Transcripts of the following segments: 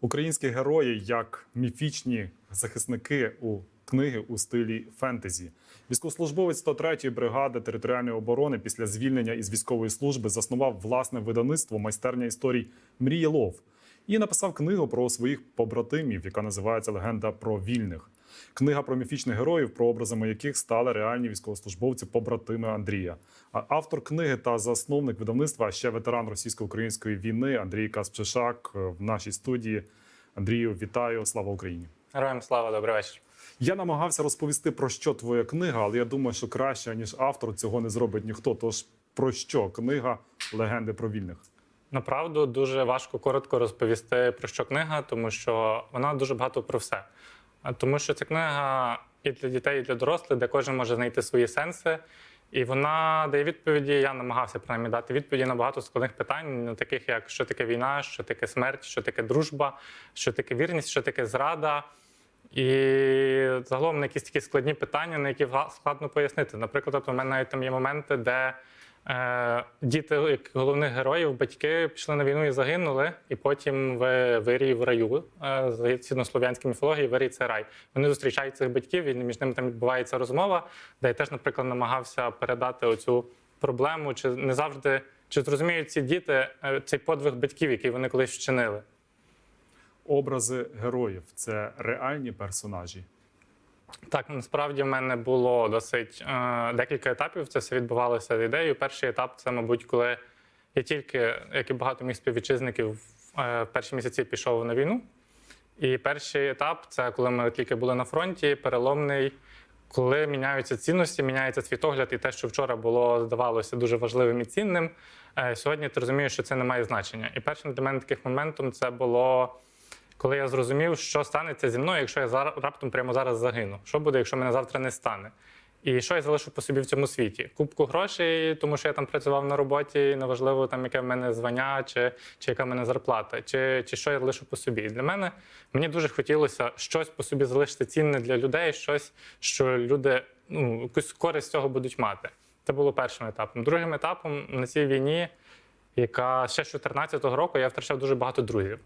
Українські герої як міфічні захисники у книги у стилі фентезі. Військовослужбовець 103-ї бригади територіальної оборони після звільнення із військової служби заснував власне видавництво майстерня історій Мріє Лов і написав книгу про своїх побратимів, яка називається Легенда про вільних. Книга про міфічних героїв, прообразами яких стали реальні військовослужбовці побратими Андрія. Автор книги та засновник видавництва, а ще ветеран російсько-української війни Андрій Каспчишак е, в нашій студії. Андрію, вітаю! Слава Україні! Героям слава, добрий вечір. Я намагався розповісти про що твоя книга, але я думаю, що краще ніж автор цього не зробить ніхто. Тож про що книга Легенди про вільних? Направду дуже важко коротко розповісти про що книга, тому що вона дуже багато про все. Тому що ця книга і для дітей, і для дорослих, де кожен може знайти свої сенси. І вона дає відповіді. Я намагався принаймні дати відповіді на багато складних питань, таких як що таке війна, що таке смерть, що таке дружба, що таке вірність, що таке зрада. І загалом на якісь такі складні питання, на які складно пояснити. Наприклад, у мене навіть там є моменти, де діти як головних героїв, батьки пішли на війну і загинули, і потім в вирій в раю, е, згідно слов'янській міфології, вирій це рай. Вони зустрічають цих батьків, і між ними там відбувається розмова, де я теж, наприклад, намагався передати оцю проблему, чи не завжди чи зрозуміють ці діти е, цей подвиг батьків, який вони колись вчинили. Образи героїв це реальні персонажі. Так, насправді в мене було досить е, декілька етапів. Це все відбувалося з ідеєю. Перший етап це, мабуть, коли я тільки, як і багато моїх співвітчизників, е, в перші місяці пішов на війну. І перший етап це коли ми тільки були на фронті, переломний, коли міняються цінності, міняється світогляд, і те, що вчора було, здавалося, дуже важливим і цінним. е, Сьогодні ти розумієш, що це не має значення. І першим для мене таким моментом це було коли я зрозумів, що станеться зі мною, якщо я зар- раптом прямо зараз загину. Що буде, якщо мене завтра не стане? І що я залишу по собі в цьому світі? Кубку грошей, тому що я там працював на роботі, неважливо, там яке в мене звання, чи, чи яка в мене зарплата, чи, чи що я лишу по собі. І для мене мені дуже хотілося щось по собі залишити цінне для людей, щось, що люди ну, якусь користь з цього будуть мати. Це було першим етапом. Другим етапом на цій війні, яка ще з 2014 року, я втрачав дуже багато друзів.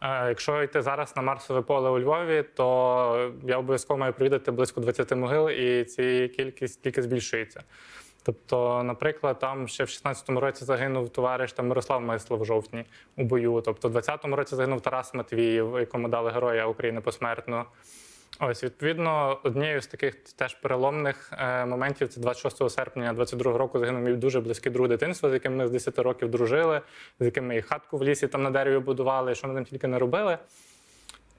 Е, Якщо йти зараз на Марсове поле у Львові, то я обов'язково маю провідати близько 20 могил, і ці кількість тільки збільшується. Тобто, наприклад, там ще в 16-му році загинув товариш там Мирослав Мислов в жовтні у бою. Тобто, в 20-му році загинув Тарас Матвіїв, якому дали Героя України посмертно. Ось, відповідно, однією з таких теж переломних е, моментів це 26 серпня 22 року загинув мій дуже близький друг дитинства, з яким ми з 10 років дружили, з яким ми і хатку в лісі там на дереві будували, що ми там тільки не робили.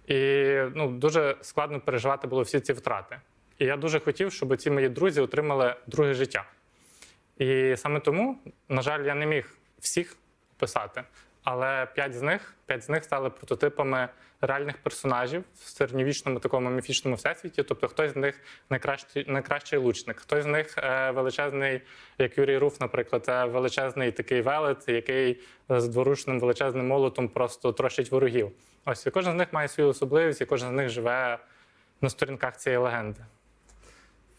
І ну, дуже складно переживати було всі ці втрати. І я дуже хотів, щоб ці мої друзі отримали друге життя. І саме тому, на жаль, я не міг всіх писати, але п'ять з них, п'ять з них стали прототипами реальних персонажів в середньовічному такому міфічному всесвіті. Тобто, хтось з них найкращий, найкращий лучник, хтось з них е, величезний, як Юрій Руф, наприклад, це величезний такий велет, який з дворучним величезним молотом просто трощить ворогів. Ось і кожен з них має свою особливість, і кожен з них живе на сторінках цієї легенди.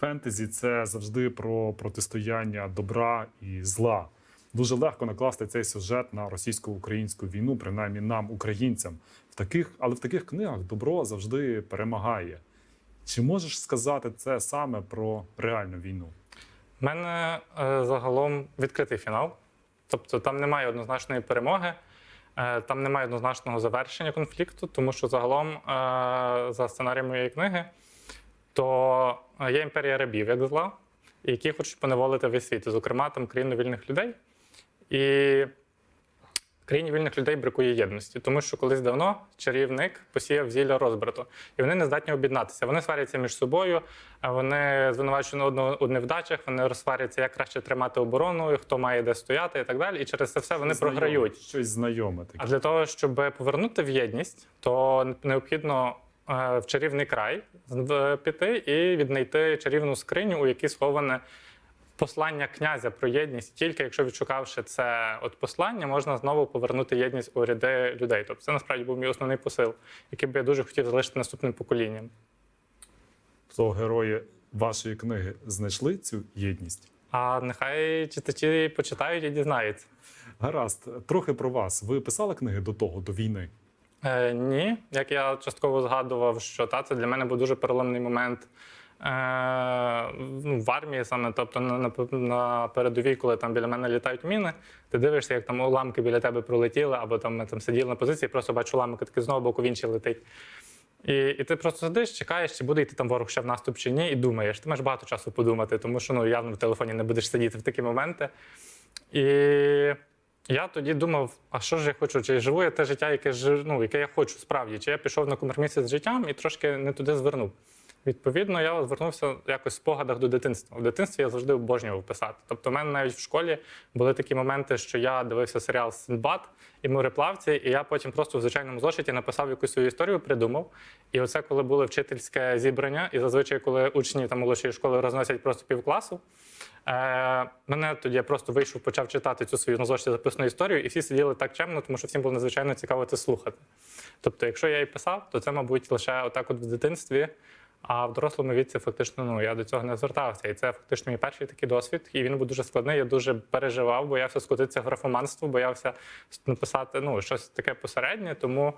Фентезі це завжди про протистояння добра і зла. Дуже легко накласти цей сюжет на російсько-українську війну, принаймні нам, українцям. В таких, але в таких книгах добро завжди перемагає. Чи можеш сказати це саме про реальну війну? У мене е, загалом відкритий фінал. Тобто там немає однозначної перемоги, е, там немає однозначного завершення конфлікту, тому що загалом, е, за сценарієм моєї книги, то є імперія рабів як зла, які хочуть поневолити весь світ, зокрема там країну вільних людей. І країні вільних людей бракує єдності, тому що колись давно чарівник посіяв зілля розбрату, і вони не здатні об'єднатися. Вони сваряться між собою, вони звинувачують одного у невдачах, вони розсваряться, як краще тримати оборону, хто має де стояти і так далі. І через це все вони Знайоме, програють. Щось знайоме таке. А для того, щоб повернути в єдність, то необхідно е, в чарівний край піти і віднайти чарівну скриню, у якій сховане послання князя про єдність. Тільки якщо відшукавши це от послання, можна знову повернути єдність у ряди людей. Тобто це насправді був мій основний посил, який би я дуже хотів залишити наступним поколінням. То герої вашої книги знайшли цю єдність? А нехай читачі почитають і дізнаються. Гаразд, трохи про вас. Ви писали книги до того, до війни? Е, ні, як я частково згадував, що та це для мене був дуже переломний момент. Е, ну, в армії саме, тобто на, на, передовій, коли там біля мене літають міни, ти дивишся, як там уламки біля тебе пролетіли, або там ми там сиділи на позиції, просто бачу уламок, такий знову боку в інший летить. І, і ти просто сидиш, чекаєш, чи буде йти там ворог ще в наступ чи ні, і думаєш. Ти маєш багато часу подумати, тому що ну явно в телефоні не будеш сидіти в такі моменти. І я тоді думав, а що ж я хочу? Чи живу я те життя, яке ну, яке я хочу справді? Чи я пішов на компроміси з життям і трошки не туди звернув? Відповідно, я звернувся якось в спогадах до дитинства. В дитинстві я завжди обожнював писати. Тобто, в мене навіть в школі були такі моменти, що я дивився серіал Синдбад і мореплавці, і я потім просто в звичайному зошиті написав якусь свою історію, придумав. І оце, коли було вчительське зібрання, і зазвичай, коли учні там молодшої школи розносять просто півкласу. Е, мене тоді я просто вийшов, почав читати цю свою на зошиті записану історію, і всі сиділи так чемно, тому що всім було надзвичайно цікаво це слухати. Тобто, якщо я і писав, то це, мабуть, лише отак, от в дитинстві. А в дорослому віці фактично ну я до цього не звертався. І це фактично мій перший такий досвід. І він був дуже складний. Я дуже переживав, боявся скотитися графоманство, боявся написати ну, щось таке посереднє. Тому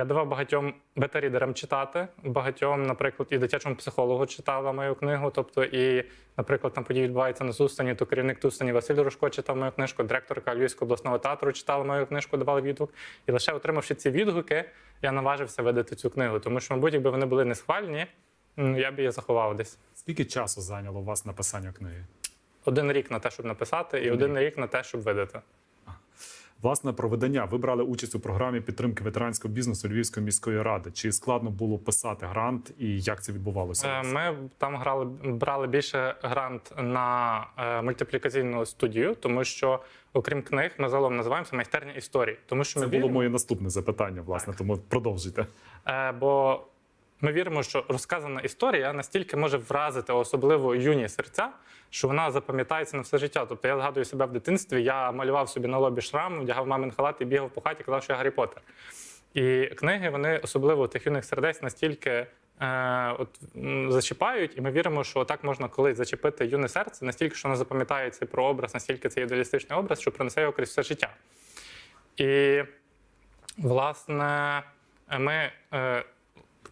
я давав багатьом бета-рідерам читати, багатьом, наприклад, і дитячому психологу читала мою книгу. Тобто, і, наприклад, там події відбуваються на Сустані, то керівник Тустані Василь Рушко читав мою книжку, директорка Львівського обласного театру читала мою книжку, давала відгук. І лише отримавши ці відгуки, я наважився видати цю книгу. Тому що, мабуть, якби вони були не схвальні, я б її заховав десь. Скільки часу зайняло у вас написання книги? Один рік на те, щоб написати, і один рік на те, щоб видати. Власне, про видання ви брали участь у програмі підтримки ветеранського бізнесу Львівської міської ради. Чи складно було писати грант і як це відбувалося? Е? Ми там грали, брали більше грант на е, мультиплікаційну студію, тому що, окрім книг, ми загалом називаємося майстерня історій. Тому що Це ми було віримо, моє наступне запитання, власне, тому продовжуйте. е, бо ми віримо, що розказана історія настільки може вразити особливо юні серця, що вона запам'ятається на все життя. Тобто я згадую себе в дитинстві, я малював собі на лобі шрам, вдягав мамин халат і бігав по хаті, казав, що я Гаррі Поттер. І книги, вони особливо тих юних сердець настільки е, от, зачіпають, і ми віримо, що так можна колись зачепити юне серце, настільки, що воно запам'ятає цей прообраз, настільки це ідеалістичний образ, що принесе його крізь все життя. І, власне, ми. Е,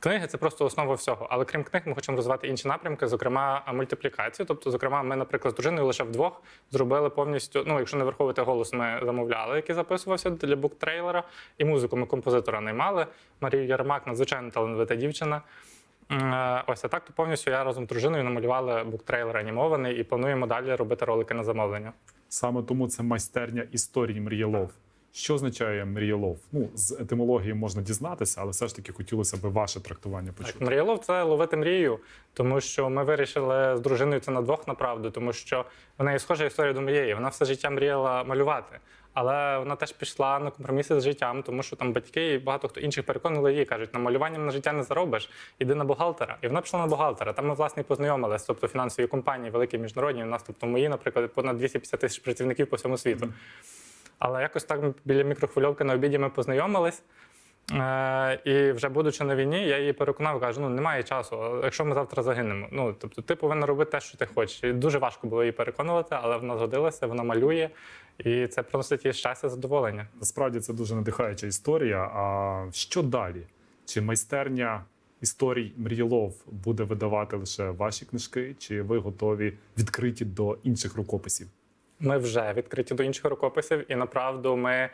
Книги це просто основа всього. Але крім книг, ми хочемо розвивати інші напрямки, зокрема мультиплікацію. Тобто, зокрема, ми, наприклад, з дружиною лише вдвох зробили повністю. Ну, якщо не враховувати голос, ми замовляли, який записувався для буктрейлера, і музику ми композитора наймали. Марію Ярмак, надзвичайно талановита дівчина. Е, Ось а так, то повністю я разом з дружиною намалювали буктрейлер анімований і плануємо далі робити ролики на замовлення. Саме тому це майстерня історії Мрієлов. Що означає Мрієлов? Ну, з етимології можна дізнатися, але все ж таки хотілося б ваше трактування почути. Так, мріялов це ловити мрію, тому що ми вирішили з дружиною це на двох направду, тому що в неї схожа історія до моєї. Вона все життя мріяла малювати. Але вона теж пішла на компроміси з життям, тому що там батьки і багато хто інших переконали її, кажуть, на малюванням на життя не заробиш, іди на бухгалтера. І вона пішла на бухгалтера. Там ми власне і познайомилися, тобто фінансові компанії, великі міжнародні. У нас, тобто мої, наприклад, понад 250 тисяч працівників по всьому світу. Але якось так біля мікрохвильовки на обіді ми познайомились. Е, і вже будучи на війні, я її переконав, кажу, ну немає часу. Якщо ми завтра загинемо, ну тобто ти повинна робити те, що ти хочеш. І дуже важко було її переконувати, але вона згодилася, вона малює, і це приносить їй щастя, задоволення. Насправді це дуже надихаюча історія. А що далі? Чи майстерня історій Мрієлов буде видавати лише ваші книжки, чи ви готові відкриті до інших рукописів? Ми вже відкриті до інших рукописів, і направду ми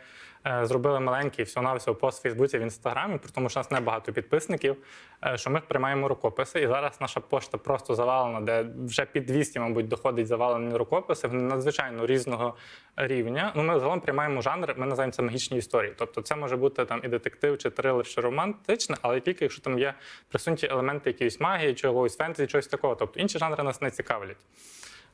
е, зробили маленький всього-навсього пост в Фейсбуці в інстаграмі, при тому, що у нас небагато підписників, е, що ми приймаємо рукописи. І зараз наша пошта просто завалена, де вже під 200, мабуть, доходить завалені рукописи вони надзвичайно різного рівня. Ну, ми загалом приймаємо жанр, ми називаємо це магічні історії. Тобто, це може бути там і детектив, чи трилер, чи романтичне, але тільки якщо там є присутні елементи якоїсь магії, чогось фентезі, чогось такого. Тобто інші жанри нас не цікавлять.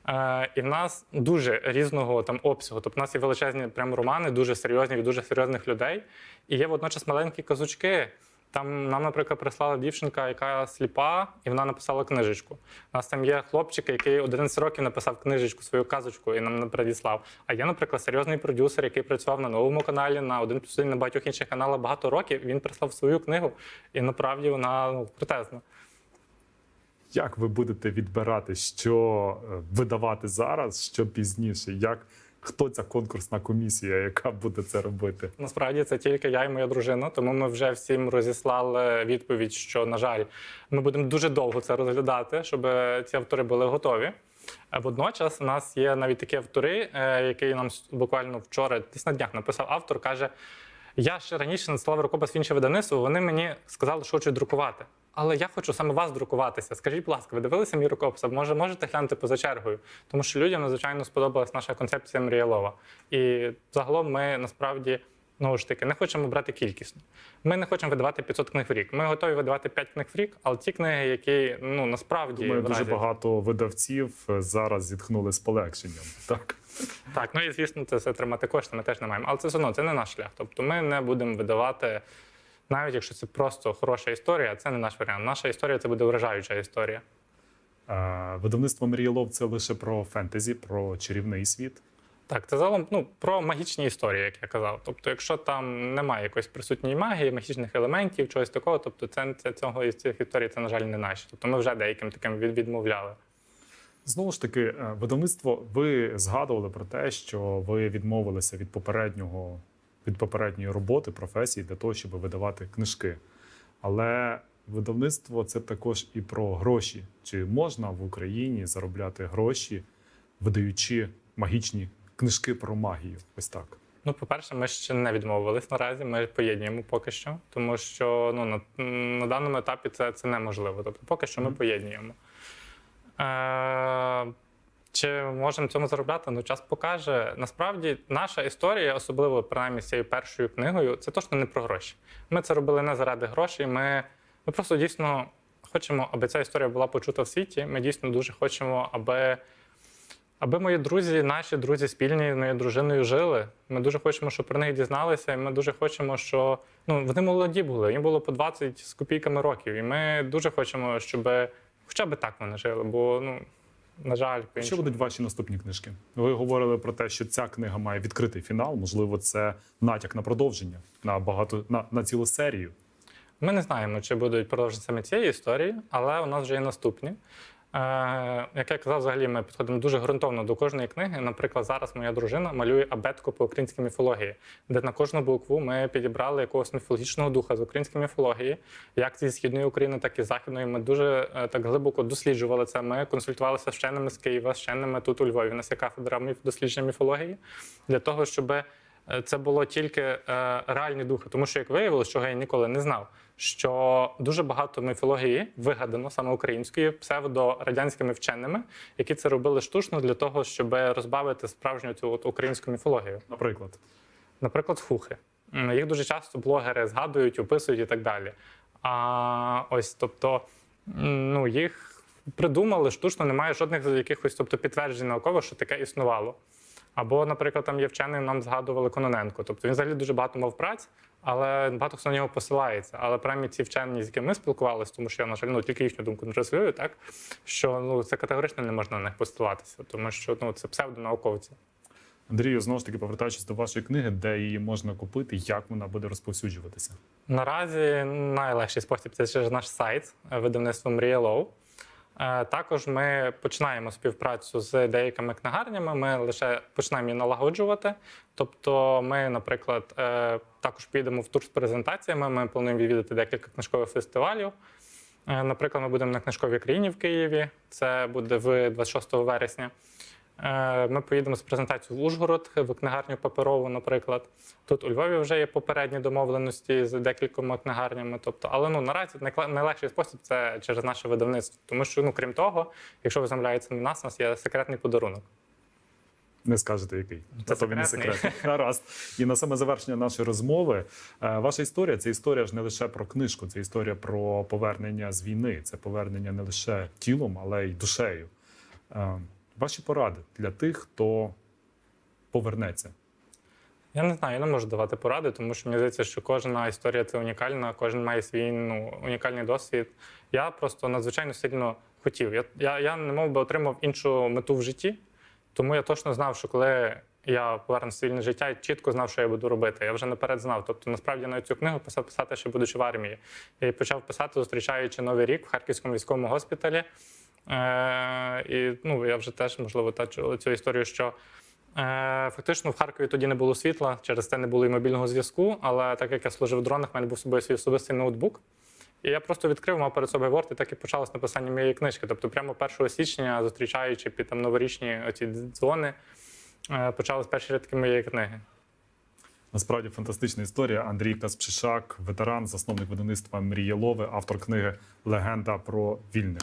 Е, і в нас дуже різного там обсягу. Тобто, в нас є величезні прям романи, дуже серйозні від дуже серйозних людей. І є водночас маленькі казочки. Там нам, наприклад, прислала дівчинка, яка сліпа, і вона написала книжечку. У нас там є хлопчик, який 11 років написав книжечку, свою казочку і нам передіслав. А є, наприклад, серйозний продюсер, який працював на новому каналі, на один плюс один, на багатьох інших каналах багато років. Він прислав свою книгу, і направді вона ну, крутезна. Як ви будете відбирати, що е, видавати зараз, що пізніше? Як Хто ця конкурсна комісія, яка буде це робити? Насправді це тільки я і моя дружина, тому ми вже всім розіслали відповідь, що, на жаль, ми будемо дуже довго це розглядати, щоб ці автори були готові. Водночас у нас є навіть такі автори, е, який нам буквально вчора, десь на днях написав автор, каже: я ще раніше надсилав рукопис в інше видавництво, вони мені сказали, що хочуть друкувати. Але я хочу саме вас друкуватися. Скажіть, будь ласка, ви дивилися мій рукопис? Може, можете глянути поза чергою? Тому що людям надзвичайно сподобалась наша концепція Мріялова. І загалом ми насправді знову ж таки не хочемо брати кількісно. Ми не хочемо видавати 500 книг в рік. Ми готові видавати 5 книг в рік, але ті книги, які ну насправді Думаю, дуже багато видавців е, зараз зітхнули з полегшенням. Так. Так, ну і звісно, це все тримати кошти, ми теж не маємо. Але це все одно це не наш шлях. Тобто ми не будемо видавати, навіть якщо це просто хороша історія, це не наш варіант. Наша історія це буде вражаюча історія. Е, Видавництво Мрієлов це лише про фентезі, про чарівний світ. Так, це загалом ну, про магічні історії, як я казав. Тобто, якщо там немає якоїсь присутньої магії, магічних елементів, чогось такого, тобто це, це цього із цих історій, це, на жаль, не наші. Тобто ми вже деяким таким від, відмовляли. Знову ж таки, е, видавництво, ви згадували про те, що ви відмовилися від попереднього від попередньої роботи, професії для того, щоб видавати книжки. Але видавництво це також і про гроші. Чи можна в Україні заробляти гроші, видаючи магічні книжки про магію? Ось так. Ну, по-перше, ми ще не відмовились наразі. Ми поєднуємо поки що, тому що ну, на, на даному етапі це, це неможливо. Тобто, поки що ми поєднуємо. Е, чи можемо цьому заробляти? Ну, час покаже. Насправді, наша історія, особливо принаймні з цією першою книгою, це точно не про гроші. Ми це робили не заради грошей. Ми, ми просто дійсно хочемо, аби ця історія була почута в світі. Ми дійсно дуже хочемо, аби. Аби мої друзі, наші друзі спільні з моєю дружиною жили. Ми дуже хочемо, щоб про них дізналися, і ми дуже хочемо, що ну вони молоді були. Їм було по 20 з копійками років. І ми дуже хочемо, щоб хоча б так вони жили. Бо ну на жаль, Що по-іншому. будуть ваші наступні книжки? Ви говорили про те, що ця книга має відкритий фінал. Можливо, це натяк на продовження на багато на, на цілу серію. Ми не знаємо, чи будуть продовження саме цієї історії, але у нас вже є наступні. Е, як я казав, взагалі ми підходимо дуже ґрунтовно до кожної книги. Наприклад, зараз моя дружина малює абетку по українській міфології, де на кожну букву ми підібрали якогось міфологічного духа з української міфології, як зі східної України, так і західної. Ми дуже е, так глибоко досліджували це. Ми консультувалися з вченими з Києва, з вченими тут у Львові. У нас є кафедра дослідження міфології для того, щоб це було тільки е, реальні духи. Тому що, як виявилося, що я ніколи не знав, що дуже багато міфології вигадано саме українською псевдорадянськими вченими, які це робили штучно для того, щоб розбавити справжню цю от українську міфологію. Наприклад, Наприклад, хухи. Їх дуже часто блогери згадують, описують і так далі. А ось, тобто, ну, їх придумали штучно, немає жодних якихось тобто, підтверджень наукових, що таке існувало. Або, наприклад, там є вчений, нам згадували Кононенко. Тобто він взагалі дуже багато мав праць, але багато хто на нього посилається. Але принаймні ці вчені, з якими ми спілкувалися, тому що я, на жаль, ну, тільки їхню думку не транслюю, так що ну, це категорично не можна на них посилатися, тому що ну, це псевдонауковці. Андрію, знову ж таки, повертаючись до вашої книги, де її можна купити, як вона буде розповсюджуватися. Наразі найлегший спосіб це через наш сайт видавництво Мріялов. Е, Також ми починаємо співпрацю з деякими книгарнями. Ми лише починаємо її налагоджувати. Тобто, ми, наприклад, е, також підемо в тур з презентаціями. Ми плануємо відвідати декілька книжкових фестивалів. Е, Наприклад, ми будемо на книжковій країні в Києві. Це буде в 26 вересня. Е, Ми поїдемо з презентацією в Ужгород, в книгарню паперову, наприклад. Тут у Львові вже є попередні домовленості з декількома книгарнями. Тобто, але ну наразі найлегший спосіб це через наше видавництво. Тому що, ну крім того, якщо ви замовляєте на нас, у нас є секретний подарунок. Не скажете, який Це Та то він не секрет. Гаразд. І на саме завершення нашої розмови. е, Ваша історія це історія ж не лише про книжку, це історія про повернення з війни. Це повернення не лише тілом, але й душею. Ваші поради для тих, хто повернеться. Я не знаю, я не можу давати поради, тому що мені здається, що кожна історія це унікальна, кожен має свій ну, унікальний досвід. Я просто надзвичайно сильно хотів. Я, я, я не мов би отримав іншу мету в житті, тому я точно знав, що коли я повернуся в цивільне життя, я чітко знав, що я буду робити. Я вже наперед знав. Тобто, насправді на цю книгу писав писати, ще будучи в армії. Я почав писати, зустрічаючи новий рік в Харківському військовому госпіталі. Е, і ну, я вже теж, можливо, та цю історію, що Е, Фактично в Харкові тоді не було світла, через це не було і мобільного зв'язку. Але так як я служив в дронах, в мене був з собою свій особистий ноутбук. І я просто відкрив, мав перед собою Word, і так і почалось написання моєї книжки. Тобто, прямо 1 січня, зустрічаючи під там новорічні оці дзвони, е, почались перші рядки моєї книги. Насправді фантастична історія. Андрій Каспшишак, ветеран, засновник видавництва Мрієлове, автор книги Легенда про вільних.